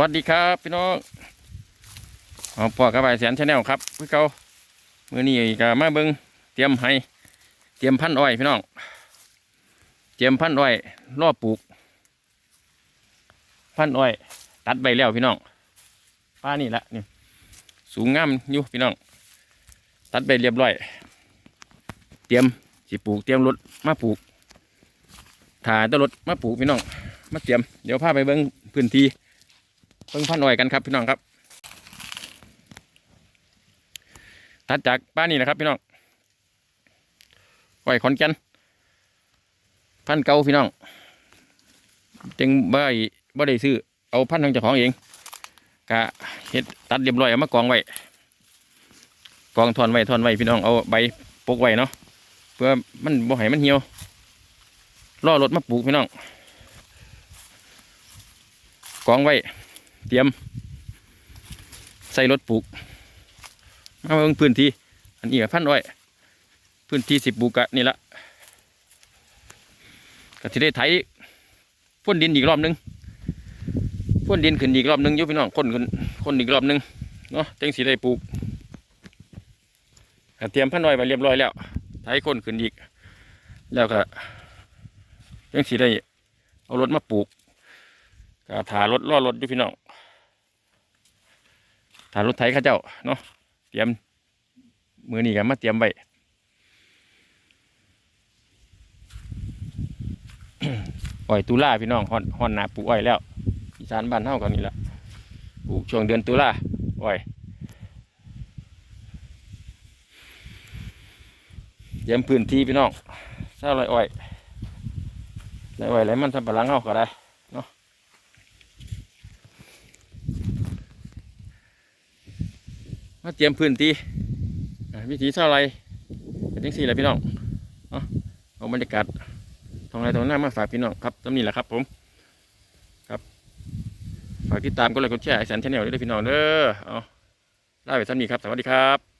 วัสดีครับพี่น้องเอาปอกระบายแสนชาแนลครับพี่เก่ามือนี้ก็มาเบิงเตรียมให้เตรียมพันอ้อยพี่น้อง เตรียมพันอ้อยรอปลูก พันอ้อย ตัดใบแล้วพี่น้องป้านี่ละนี่สูงงามอยู่พี่น้อง ตัดใบเรียบร้อย เตรียมสิปลูกเตรียมรถมาปลูกถ่าต้นรถมาปลูกพี่น้อง มาเตรียมเดี๋ยวพาไปเบิ้งพื้นที่ เบิ้งพันอ้อยกันครับพี่น้องครับถัดจากบ้านนี้นะครับพี่น้องอ้อยขอนแก่นพันเก่าพี่น้องจึงบ่ได้บ่ได้ซื้อเอาพันธุ์ของเจ้าของเองกะเฮ็ดตัดเรียบร้อยเอามากองไว้กองทอนไว้ทอนไว้พี่น้องเอาใบปกไว้เนาะเพื่อมันบ่ให้มันเหี่ยวล่อรถมาปลูกพี่น้องกองไว้ เตรียม ใส่รถปลูก มาเบิ่งพื้นที่ อันนี้ก็พันอ้อย พื้นที่สิบปลูกะนี่ละก็จะได้ไถพ่นดินอีกรอบนึงพ่นดินขึ้นอีกรอบนึงยุพี่น้องคนขึ้นคนอีกรอบนึงเนาะจังสีได้ปลูกเตรียมพันอ้อยไปเรียบร้อยแล้วไถคนขึ้นอีก แล้วก็จังสีได้เอารถมาปลูกก็ถารถล่อรถยู่พี่น้อง ถารถไถข้าเจ้าเนาะเตรียมมือนี้กันมาเตรียมไว้อ้อยตุลาพี่น้องฮอนฮอนนาปูอ้อยแล้วอีสานบ้านเฮากันนี่แหละปลูกช่วงเดือนตุลาอ้อยเตรียมพื้นที่พี่น้องเศร้าไรอ้อยไรอ้อยไรมันทำปะหลังเฮาก็ได้ มาเตรียมพื้นที่วิถีเท่าไรเป็นจังสี่แหละพี่น้องเอาเอาบรรยากาศทองไรทองหน้ามาฝากพี่น้องครับตำนี้แหละครับผมครับฝากติดตามก็เลยกดแชร์ไอแสนชาแนลด้วยเด้พี่น้องเด้อเอาล่าไปซ้ำนี้ครับสวัสดีครับ